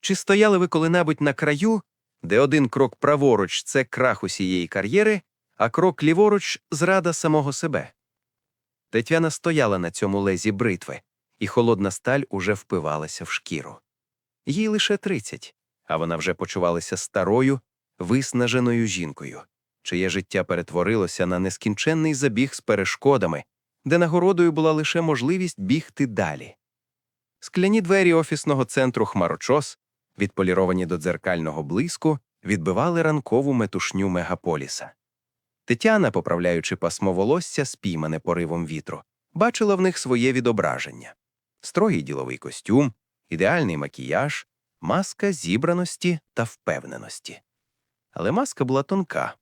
Чи стояли ви коли-небудь на краю, де один крок праворуч це крах усієї кар'єри, а крок ліворуч зрада самого себе? Тетяна стояла на цьому лезі бритви, і холодна сталь уже впивалася в шкіру. Їй лише тридцять, а вона вже почувалася старою, виснаженою жінкою, чиє життя перетворилося на нескінченний забіг з перешкодами, де нагородою була лише можливість бігти далі. Скляні двері офісного центру Хмарочос, відполіровані до дзеркального блиску, відбивали ранкову метушню мегаполіса. Тетяна, поправляючи пасмо волосся, спіймане поривом вітру, бачила в них своє відображення: строгий діловий костюм, ідеальний макіяж, маска зібраності та впевненості. Але маска була тонка.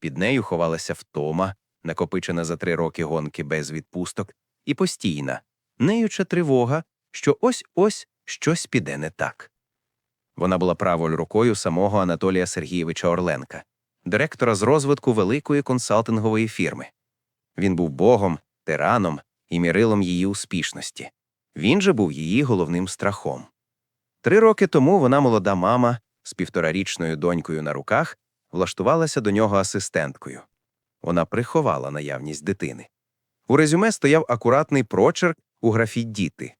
Під нею ховалася втома, накопичена за три роки гонки без відпусток, і постійна, неюча тривога, що ось ось щось піде не так. Вона була правою рукою самого Анатолія Сергійовича Орленка, директора з розвитку великої консалтингової фірми. Він був богом, тираном і мірилом її успішності. Він же був її головним страхом. Три роки тому вона, молода мама, з півторарічною донькою на руках, влаштувалася до нього асистенткою. Вона приховала наявність дитини. У резюме стояв акуратний прочерк у графі діти.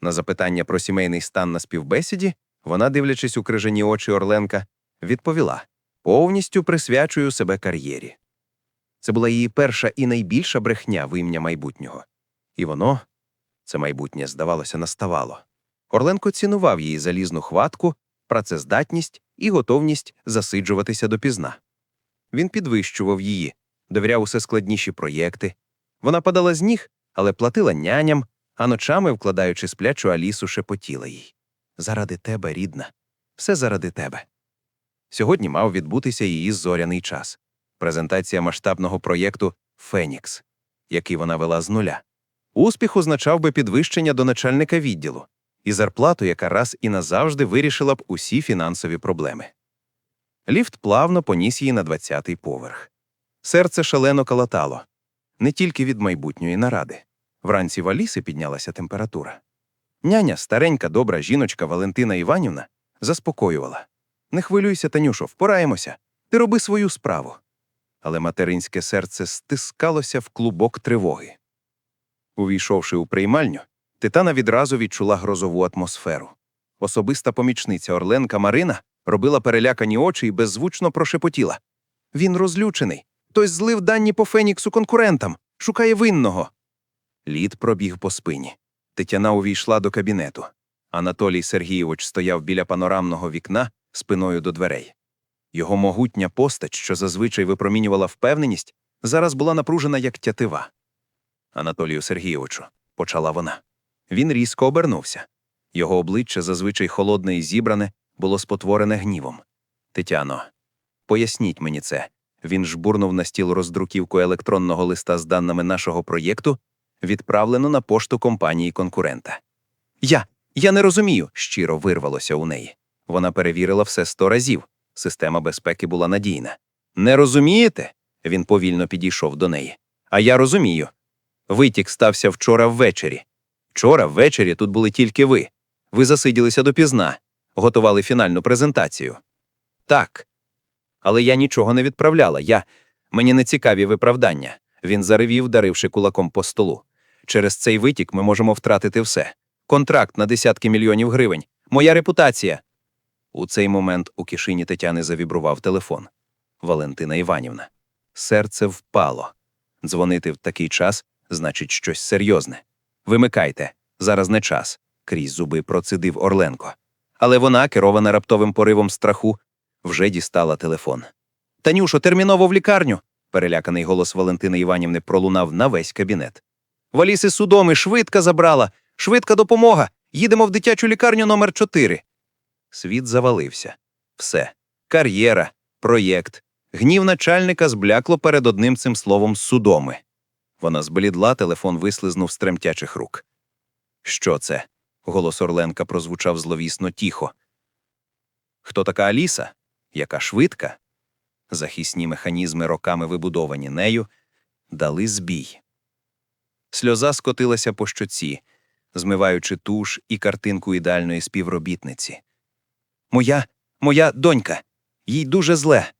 На запитання про сімейний стан на співбесіді вона, дивлячись у крижані очі Орленка, відповіла повністю присвячую себе кар'єрі. Це була її перша і найбільша брехня в ім'я майбутнього. І воно, це майбутнє, здавалося, наставало. Орленко цінував її залізну хватку, працездатність і готовність засиджуватися допізна. Він підвищував її, довіряв усе складніші проєкти. Вона падала з ніг, але платила няням, а ночами, вкладаючи сплячу Алісу, шепотіла їй. Заради тебе, рідна, все заради тебе. Сьогодні мав відбутися її зоряний час презентація масштабного проєкту Фенікс, який вона вела з нуля. Успіх означав би підвищення до начальника відділу і зарплату, яка раз і назавжди вирішила б усі фінансові проблеми. Ліфт плавно поніс її на 20-й поверх. Серце шалено калатало не тільки від майбутньої наради. Вранці в Аліси піднялася температура. Няня, старенька добра жіночка Валентина Іванівна, заспокоювала Не хвилюйся, Танюшо, впораємося. Ти роби свою справу. Але материнське серце стискалося в клубок тривоги. Увійшовши у приймальню, Титана відразу відчула грозову атмосферу. Особиста помічниця Орленка Марина робила перелякані очі і беззвучно прошепотіла. Він розлючений. Хтось злив дані по Феніксу конкурентам, шукає винного. Лід пробіг по спині. Тетяна увійшла до кабінету. Анатолій Сергійович стояв біля панорамного вікна спиною до дверей. Його могутня постать, що зазвичай випромінювала впевненість, зараз була напружена як тятива. Анатолію Сергійовичу, почала вона. Він різко обернувся. Його обличчя, зазвичай холодне і зібране, було спотворене гнівом. Тетяно, поясніть мені це. Він жбурнув на стіл роздруківку електронного листа з даними нашого проєкту, відправлено на пошту компанії конкурента. Я, я не розумію, щиро вирвалося у неї. Вона перевірила все сто разів. Система безпеки була надійна. Не розумієте? Він повільно підійшов до неї. А я розумію. Витік стався вчора ввечері. Вчора ввечері тут були тільки ви. Ви засиділися допізна, готували фінальну презентацію. Так. Але я нічого не відправляла. Я. Мені не цікаві виправдання. Він заревів, даривши кулаком по столу. Через цей витік ми можемо втратити все. Контракт на десятки мільйонів гривень. Моя репутація. У цей момент у кишені Тетяни завібрував телефон. Валентина Іванівна. Серце впало. Дзвонити в такий час значить щось серйозне. Вимикайте, зараз не час, крізь зуби процидив Орленко. Але вона, керована раптовим поривом страху, вже дістала телефон. Танюшо, терміново в лікарню. переляканий голос Валентини Іванівни пролунав на весь кабінет. Валіси судоми, швидка забрала, швидка допомога. Їдемо в дитячу лікарню номер 4 Світ завалився. Все. Кар'єра, проєкт. Гнів начальника зблякло перед одним цим словом судоми. Вона зблідла, телефон вислизнув з тремтячих рук. Що це? Голос Орленка прозвучав зловісно тихо. Хто така Аліса? Яка швидка? Захисні механізми, роками вибудовані нею, дали збій. Сльоза скотилася по щоці, змиваючи туш і картинку ідеальної співробітниці. Моя, моя донька. Їй дуже зле.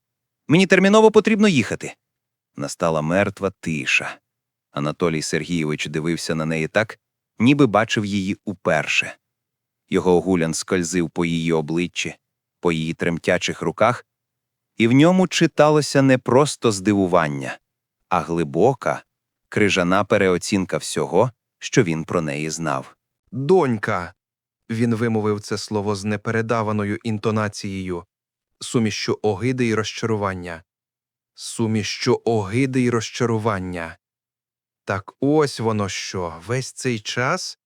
Мені терміново потрібно їхати. Настала мертва тиша. Анатолій Сергійович дивився на неї так, ніби бачив її уперше. Його огулян скользив по її обличчі, по її тремтячих руках, і в ньому читалося не просто здивування, а глибока, крижана переоцінка всього, що він про неї знав. Донька. Він вимовив це слово з непередаваною інтонацією, сумішчю огиди й розчарування. Сумішчю огиди й розчарування. Так ось воно що, весь цей час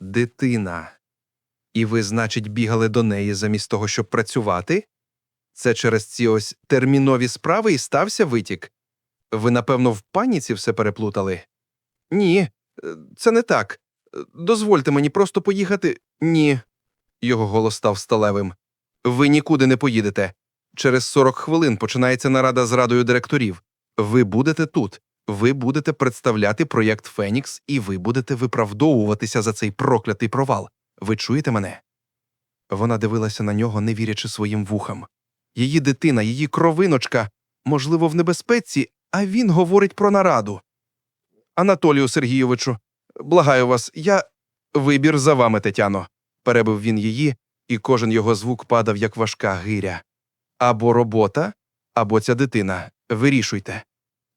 дитина. І ви, значить, бігали до неї замість того, щоб працювати? Це через ці ось термінові справи і стався витік. Ви, напевно, в паніці все переплутали? Ні, е, це не так. Дозвольте мені просто поїхати. Ні. Його голос став сталевим. Ви нікуди не поїдете. Через 40 хвилин починається нарада з радою директорів. Ви будете тут. Ви будете представляти проєкт Фенікс, і ви будете виправдовуватися за цей проклятий провал. Ви чуєте мене? Вона дивилася на нього, не вірячи своїм вухам. Її дитина, її кровиночка, можливо, в небезпеці, а він говорить про нараду. Анатолію Сергійовичу, Благаю вас, я. Вибір за вами, Тетяно. перебив він її, і кожен його звук падав, як важка гиря. Або робота, або ця дитина. Вирішуйте.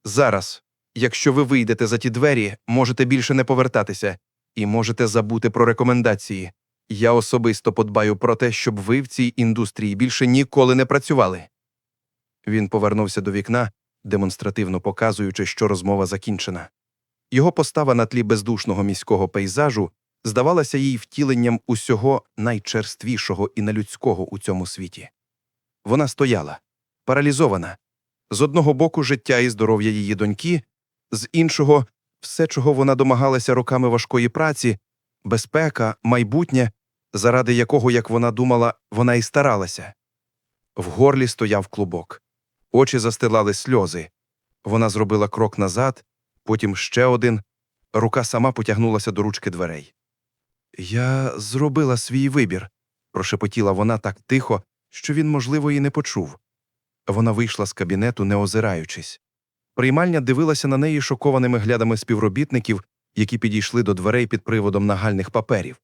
Зараз, якщо ви вийдете за ті двері, можете більше не повертатися, і можете забути про рекомендації. Я особисто подбаю про те, щоб ви в цій індустрії більше ніколи не працювали. Він повернувся до вікна, демонстративно показуючи, що розмова закінчена. Його постава на тлі бездушного міського пейзажу здавалася їй втіленням усього найчерствішого і нелюдського у цьому світі. Вона стояла, паралізована. З одного боку життя і здоров'я її доньки, з іншого все, чого вона домагалася роками важкої праці, безпека, майбутнє, заради якого, як вона думала, вона і старалася. В горлі стояв клубок, очі застилали сльози. Вона зробила крок назад, потім ще один. Рука сама потягнулася до ручки дверей. Я зробила свій вибір, прошепотіла вона так тихо, що він, можливо, і не почув. Вона вийшла з кабінету, не озираючись. Приймальня дивилася на неї шокованими глядами співробітників, які підійшли до дверей під приводом нагальних паперів.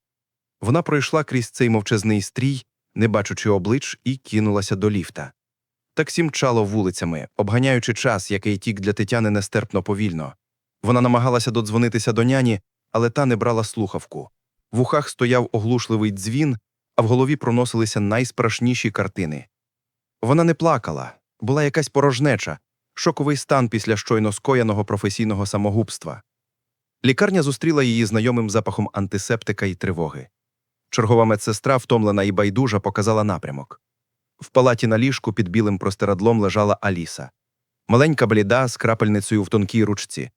Вона пройшла крізь цей мовчазний стрій, не бачучи облич, і кинулася до ліфта. Таксі мчало вулицями, обганяючи час, який тік для Тетяни нестерпно повільно. Вона намагалася додзвонитися до няні, але та не брала слухавку. В ухах стояв оглушливий дзвін, а в голові проносилися найстрашніші картини. Вона не плакала, була якась порожнеча, шоковий стан після щойно скоєного професійного самогубства. Лікарня зустріла її знайомим запахом антисептика і тривоги. Чергова медсестра, втомлена і байдужа, показала напрямок. В палаті на ліжку під білим простирадлом лежала Аліса. Маленька бліда з крапельницею в тонкій ручці.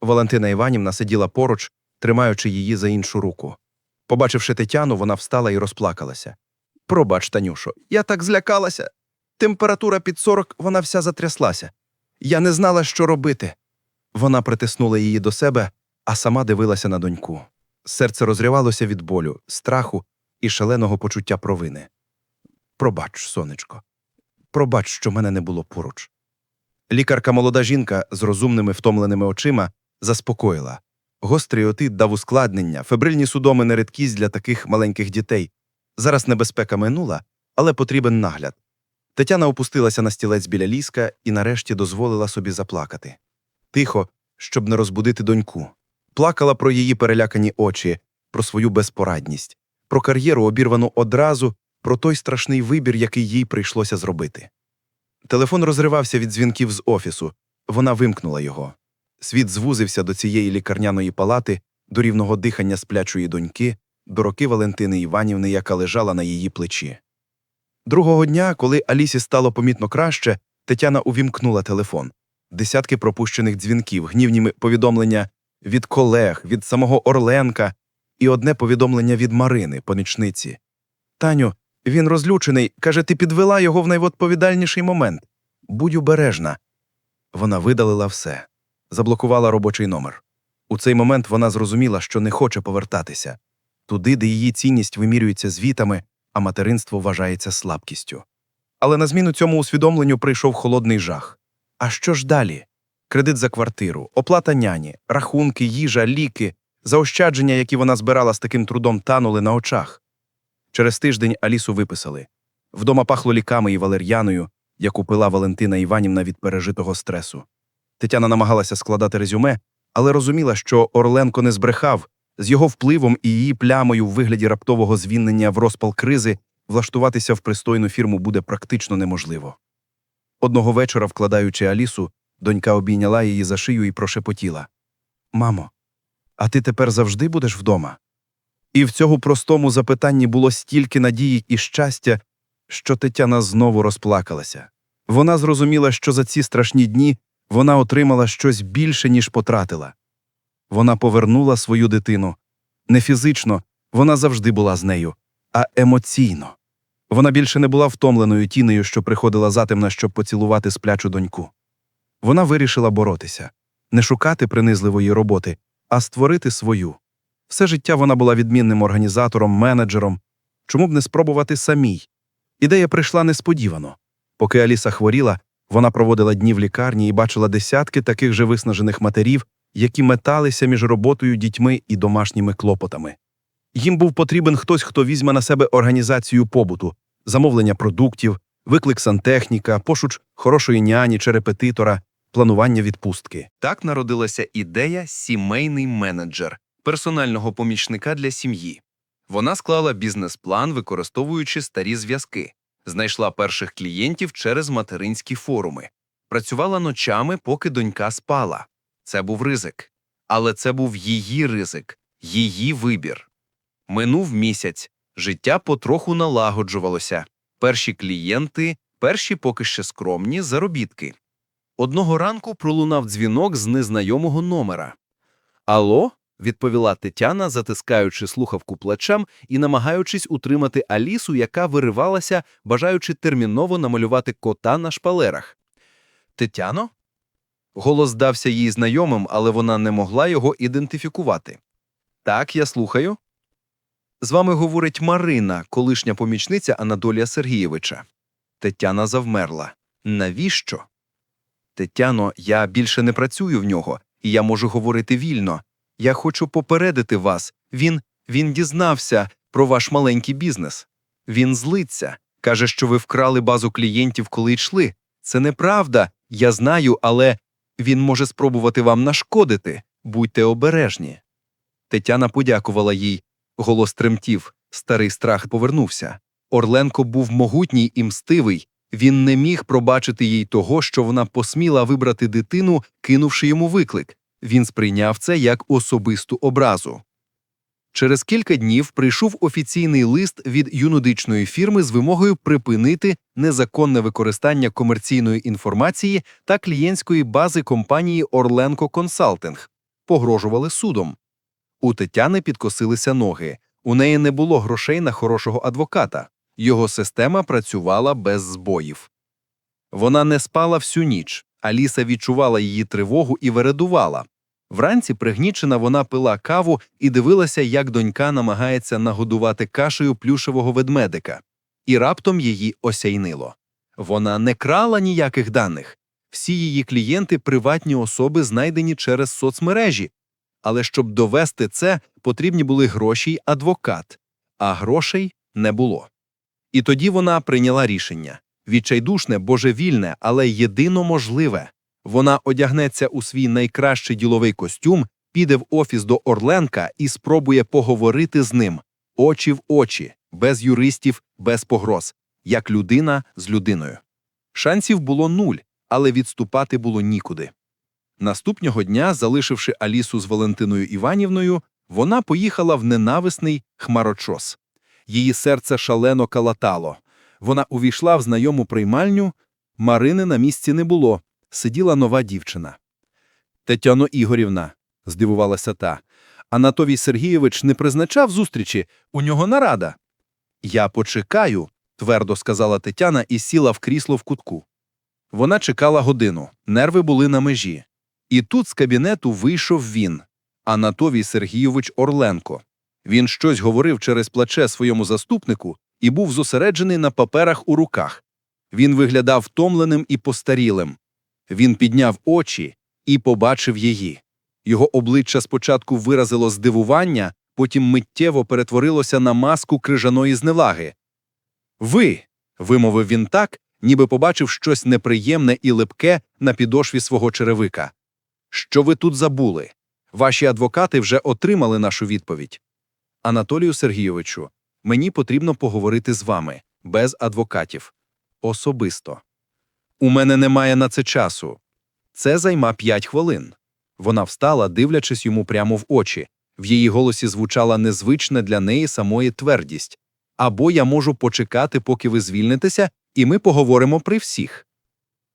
Валентина Іванівна сиділа поруч, тримаючи її за іншу руку. Побачивши Тетяну, вона встала і розплакалася. Пробач, Танюшо, я так злякалася. Температура під 40, вона вся затряслася. Я не знала, що робити. Вона притиснула її до себе, а сама дивилася на доньку. Серце розривалося від болю, страху і шаленого почуття провини. Пробач, сонечко. Пробач, що мене не було поруч. Лікарка молода жінка з розумними втомленими очима заспокоїла. Гострий отит дав ускладнення, фебрильні судоми не рідкість для таких маленьких дітей. Зараз небезпека минула, але потрібен нагляд. Тетяна опустилася на стілець біля ліска і нарешті дозволила собі заплакати. Тихо, щоб не розбудити доньку. Плакала про її перелякані очі, про свою безпорадність, про кар'єру, обірвану одразу, про той страшний вибір, який їй прийшлося зробити. Телефон розривався від дзвінків з офісу. Вона вимкнула його. Світ звузився до цієї лікарняної палати, до рівного дихання сплячої доньки, до роки Валентини Іванівни, яка лежала на її плечі. Другого дня, коли Алісі стало помітно краще, Тетяна увімкнула телефон. Десятки пропущених дзвінків, гнівні повідомлення від колег, від самого Орленка і одне повідомлення від Марини, помічниці. Таню, він розлючений, каже, ти підвела його в найвідповідальніший момент. Будь обережна. Вона видалила все, заблокувала робочий номер. У цей момент вона зрозуміла, що не хоче повертатися туди, де її цінність вимірюється звітами, а материнство вважається слабкістю. Але на зміну цьому усвідомленню прийшов холодний жах. А що ж далі? Кредит за квартиру, оплата няні, рахунки, їжа, ліки, заощадження, які вона збирала з таким трудом, танули на очах. Через тиждень Алісу виписали. Вдома пахло ліками і валер'яною, яку пила Валентина Іванівна від пережитого стресу. Тетяна намагалася складати резюме, але розуміла, що Орленко не збрехав, з його впливом і її плямою в вигляді раптового звільнення в розпал кризи влаштуватися в пристойну фірму буде практично неможливо. Одного вечора, вкладаючи Алісу, донька обійняла її за шию і прошепотіла Мамо, а ти тепер завжди будеш вдома? І в цьому простому запитанні було стільки надії і щастя, що Тетяна знову розплакалася. Вона зрозуміла, що за ці страшні дні вона отримала щось більше, ніж потратила. Вона повернула свою дитину. Не фізично, вона завжди була з нею, а емоційно. Вона більше не була втомленою тінею, що приходила затемна, щоб поцілувати сплячу доньку. Вона вирішила боротися, не шукати принизливої роботи, а створити свою. Все життя вона була відмінним організатором, менеджером. Чому б не спробувати самій? Ідея прийшла несподівано. Поки Аліса хворіла, вона проводила дні в лікарні і бачила десятки таких же виснажених матерів, які металися між роботою, дітьми і домашніми клопотами. Їм був потрібен хтось, хто візьме на себе організацію побуту, замовлення продуктів, виклик сантехніка, пошуч хорошої няні чи репетитора, планування відпустки. Так народилася ідея сімейний менеджер, персонального помічника для сім'ї. Вона склала бізнес-план, використовуючи старі зв'язки, знайшла перших клієнтів через материнські форуми, працювала ночами, поки донька спала. Це був ризик. Але це був її ризик, її вибір. Минув місяць, життя потроху налагоджувалося. Перші клієнти, перші поки ще скромні заробітки. Одного ранку пролунав дзвінок з незнайомого номера. Алло? Відповіла Тетяна, затискаючи слухавку плечем і намагаючись утримати Алісу, яка виривалася, бажаючи терміново намалювати кота на шпалерах. Тетяно? Голос здався їй знайомим, але вона не могла його ідентифікувати. Так, я слухаю. З вами говорить Марина, колишня помічниця Анатолія Сергійовича. Тетяна завмерла. Навіщо? Тетяно, я більше не працюю в нього, і я можу говорити вільно. Я хочу попередити вас. Він, він дізнався про ваш маленький бізнес. Він злиться, каже, що ви вкрали базу клієнтів, коли йшли. Це неправда, я знаю, але він може спробувати вам нашкодити. Будьте обережні. Тетяна подякувала їй. Голос тремтів, старий страх повернувся. Орленко був могутній і мстивий. Він не міг пробачити їй того, що вона посміла вибрати дитину, кинувши йому виклик. Він сприйняв це як особисту образу. Через кілька днів прийшов офіційний лист від юнидичної фірми з вимогою припинити незаконне використання комерційної інформації та клієнтської бази компанії Орленко Консалтинг. Погрожували судом. У Тетяни підкосилися ноги. У неї не було грошей на хорошого адвоката. Його система працювала без збоїв. Вона не спала всю ніч. Аліса відчувала її тривогу і вередувала. Вранці пригнічена вона пила каву і дивилася, як донька намагається нагодувати кашею плюшевого ведмедика. І раптом її осяйнило. Вона не крала ніяких даних. Всі її клієнти приватні особи, знайдені через соцмережі. Але щоб довести це, потрібні були гроші й адвокат, а грошей не було. І тоді вона прийняла рішення відчайдушне, божевільне, але єдино можливе. Вона одягнеться у свій найкращий діловий костюм, піде в офіс до Орленка і спробує поговорити з ним очі в очі, без юристів, без погроз, як людина з людиною. Шансів було нуль, але відступати було нікуди. Наступного дня, залишивши Алісу з Валентиною Іванівною, вона поїхала в ненависний хмарочос. Її серце шалено калатало. Вона увійшла в знайому приймальню. Марини на місці не було. Сиділа нова дівчина. Тетяно Ігорівна, здивувалася та. Анатолій Сергійович не призначав зустрічі, у нього нарада. Я почекаю, твердо сказала Тетяна і сіла в крісло в кутку. Вона чекала годину, нерви були на межі. І тут з кабінету вийшов він, Анатолій Сергійович Орленко. Він щось говорив через плече своєму заступнику, і був зосереджений на паперах у руках. Він виглядав втомленим і постарілим. Він підняв очі і побачив її. Його обличчя спочатку виразило здивування, потім миттєво перетворилося на маску крижаної зневаги. Ви, вимовив він так, ніби побачив щось неприємне і липке на підошві свого черевика. Що ви тут забули? Ваші адвокати вже отримали нашу відповідь. Анатолію Сергійовичу, мені потрібно поговорити з вами, без адвокатів. Особисто. У мене немає на це часу. Це займа п'ять хвилин. Вона встала, дивлячись йому прямо в очі. В її голосі звучала незвична для неї самої твердість. Або я можу почекати, поки ви звільнитеся, і ми поговоримо при всіх.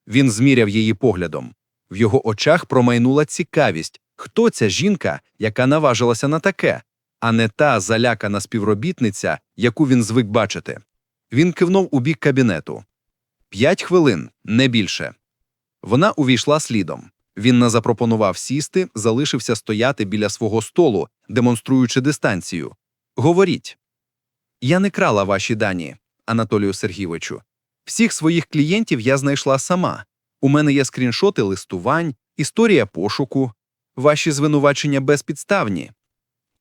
Він зміряв її поглядом. В його очах промайнула цікавість, хто ця жінка, яка наважилася на таке, а не та залякана співробітниця, яку він звик бачити. Він кивнув у бік кабінету. П'ять хвилин, не більше. Вона увійшла слідом. Він не запропонував сісти, залишився стояти біля свого столу, демонструючи дистанцію. Говоріть. Я не крала ваші дані, Анатолію Сергійовичу. Всіх своїх клієнтів я знайшла сама. У мене є скріншоти листувань, історія пошуку, ваші звинувачення безпідставні.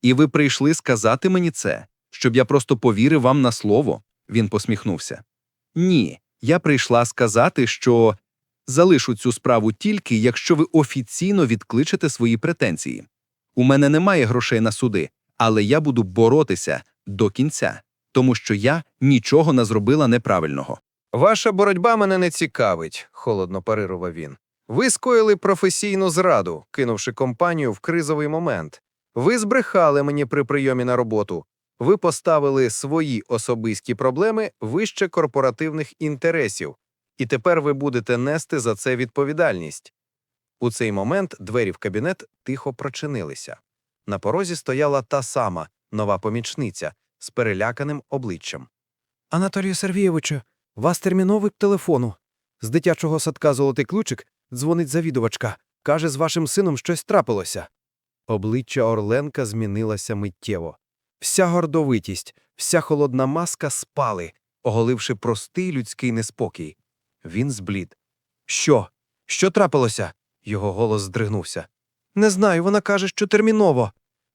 І ви прийшли сказати мені це, щоб я просто повірив вам на слово. Він посміхнувся. Ні, я прийшла сказати, що залишу цю справу тільки, якщо ви офіційно відкличете свої претензії. У мене немає грошей на суди, але я буду боротися до кінця, тому що я нічого не зробила неправильного. Ваша боротьба мене не цікавить, холодно парирував він. Ви скоїли професійну зраду, кинувши компанію в кризовий момент. Ви збрехали мені при прийомі на роботу. Ви поставили свої особисті проблеми вище корпоративних інтересів, і тепер ви будете нести за це відповідальність. У цей момент двері в кабінет тихо прочинилися. На порозі стояла та сама нова помічниця з переляканим обличчям. Анатолію Сергійовичу, вас терміново к телефону. З дитячого садка Золотий ключик дзвонить завідувачка. Каже, з вашим сином щось трапилося. Обличчя Орленка змінилося миттєво. Вся гордовитість, вся холодна маска спали, оголивши простий людський неспокій. Він зблід. Що? Що трапилося? Його голос здригнувся. Не знаю, вона каже, що терміново.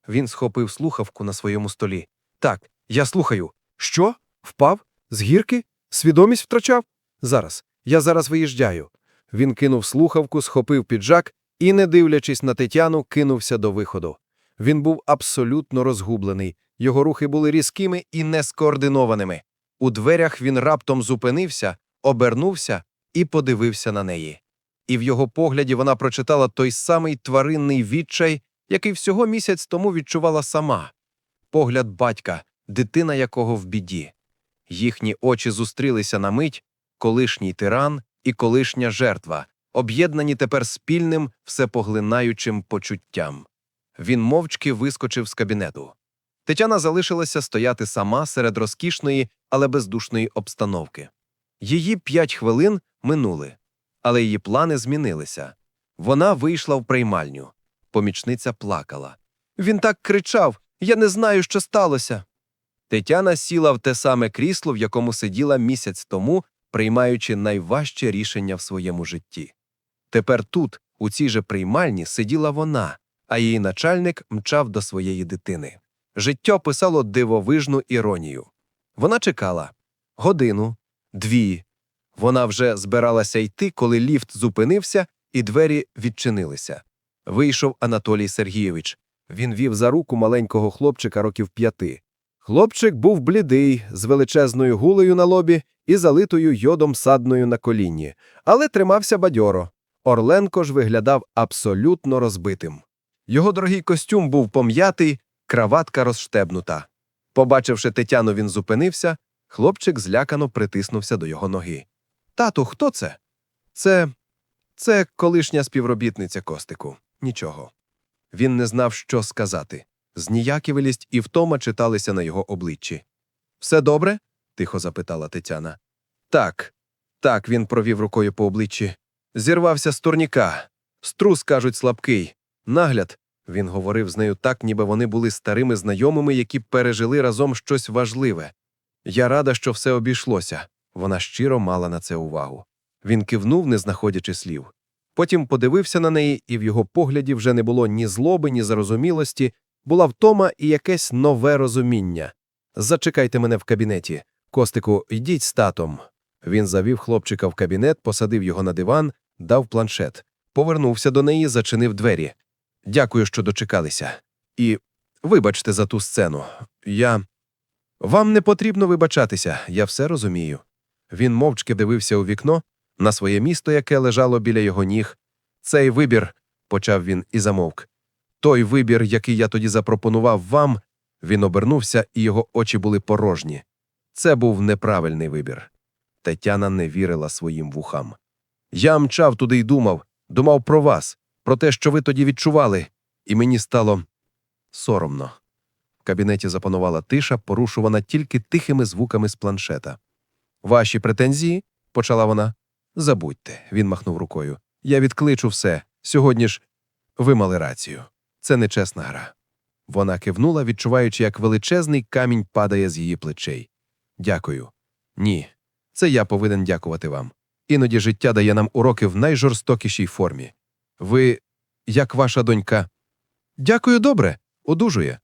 Він схопив слухавку на своєму столі. Так, я слухаю. Що? Впав? З гірки? Свідомість втрачав? Зараз. Я зараз виїжджаю. Він кинув слухавку, схопив піджак і, не дивлячись на Тетяну, кинувся до виходу. Він був абсолютно розгублений. Його рухи були різкими і нескоординованими. У дверях він раптом зупинився, обернувся і подивився на неї. І в його погляді вона прочитала той самий тваринний відчай, який всього місяць тому відчувала сама. Погляд батька, дитина якого в біді. Їхні очі зустрілися на мить, колишній тиран і колишня жертва, об'єднані тепер спільним, всепоглинаючим почуттям. Він мовчки вискочив з кабінету. Тетяна залишилася стояти сама серед розкішної, але бездушної обстановки. Її п'ять хвилин минули, але її плани змінилися. Вона вийшла в приймальню. Помічниця плакала. Він так кричав: Я не знаю, що сталося. Тетяна сіла в те саме крісло, в якому сиділа місяць тому, приймаючи найважче рішення в своєму житті. Тепер тут, у цій же приймальні, сиділа вона, а її начальник мчав до своєї дитини. Життя писало дивовижну іронію. Вона чекала годину, дві. Вона вже збиралася йти, коли ліфт зупинився і двері відчинилися. Вийшов Анатолій Сергійович. Він вів за руку маленького хлопчика років п'яти. Хлопчик був блідий, з величезною гулею на лобі і залитою йодом садною на колінні, але тримався бадьоро. Орленко ж виглядав абсолютно розбитим. Його дорогий костюм був пом'ятий, краватка розштебнута. Побачивши Тетяну, він зупинився, хлопчик злякано притиснувся до його ноги. Тату, хто це? Це. Це колишня співробітниця Костику. Нічого. Він не знав, що сказати. Зніяківелість і втома читалися на його обличчі. Все добре? тихо запитала Тетяна. Так, так, він провів рукою по обличчі. Зірвався з турніка. Струс, кажуть, слабкий. Нагляд. Він говорив з нею так, ніби вони були старими знайомими, які пережили разом щось важливе. Я рада, що все обійшлося. Вона щиро мала на це увагу. Він кивнув, не знаходячи слів. Потім подивився на неї, і в його погляді вже не було ні злоби, ні зарозумілості, була втома і якесь нове розуміння. Зачекайте мене в кабінеті. Костику, йдіть з татом. Він завів хлопчика в кабінет, посадив його на диван, дав планшет. Повернувся до неї, зачинив двері. Дякую, що дочекалися. І вибачте за ту сцену. Я. Вам не потрібно вибачатися, я все розумію. Він мовчки дивився у вікно на своє місто, яке лежало біля його ніг. Цей вибір, почав він і замовк. Той вибір, який я тоді запропонував вам, він обернувся, і його очі були порожні. Це був неправильний вибір. Тетяна не вірила своїм вухам. Я мчав туди й думав, думав про вас, про те, що ви тоді відчували, і мені стало соромно. В кабінеті запанувала тиша, порушувана тільки тихими звуками з планшета. Ваші претензії, почала вона. Забудьте, він махнув рукою. Я відкличу все. Сьогодні ж ви мали рацію. Це нечесна гра. Вона кивнула, відчуваючи, як величезний камінь падає з її плечей. Дякую. Ні, це я повинен дякувати вам. Іноді життя дає нам уроки в найжорстокішій формі. Ви, як ваша донька. Дякую добре, одужує.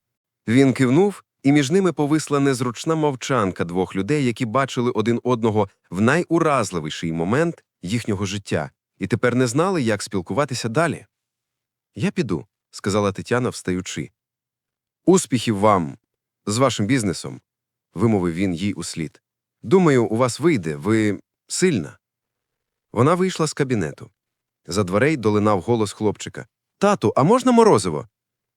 Він кивнув, і між ними повисла незручна мовчанка двох людей, які бачили один одного в найуразливіший момент їхнього життя, і тепер не знали, як спілкуватися далі. Я піду, сказала Тетяна, встаючи. Успіхів вам з вашим бізнесом, вимовив він їй услід. Думаю, у вас вийде, ви сильна. Вона вийшла з кабінету. За дверей долинав голос хлопчика Тату, а можна морозиво?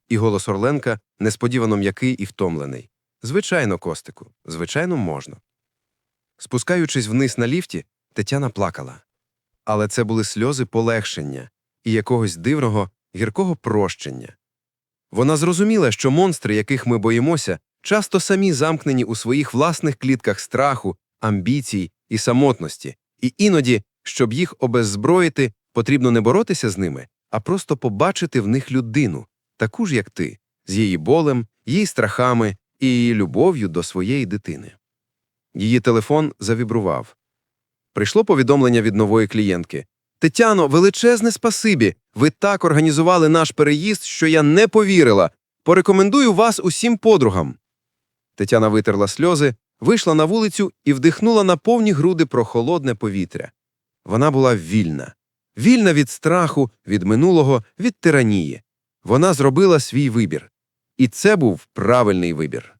І голос Орленка несподівано м'який і втомлений. Звичайно, Костику, звичайно, можна. Спускаючись вниз на ліфті, Тетяна плакала. Але це були сльози полегшення і якогось дивного, гіркого прощення. Вона зрозуміла, що монстри, яких ми боїмося, часто самі замкнені у своїх власних клітках страху, амбіцій і самотності, і іноді, щоб їх обеззброїти, потрібно не боротися з ними, а просто побачити в них людину, таку ж, як ти, з її болем, її страхами і її любов'ю до своєї дитини. Її телефон завібрував. Прийшло повідомлення від нової клієнтки. Тетяно, величезне спасибі. Ви так організували наш переїзд, що я не повірила. Порекомендую вас усім подругам. Тетяна витерла сльози, вийшла на вулицю і вдихнула на повні груди прохолодне повітря. Вона була вільна. Вільна від страху, від минулого, від тиранії. Вона зробила свій вибір. І це був правильний вибір.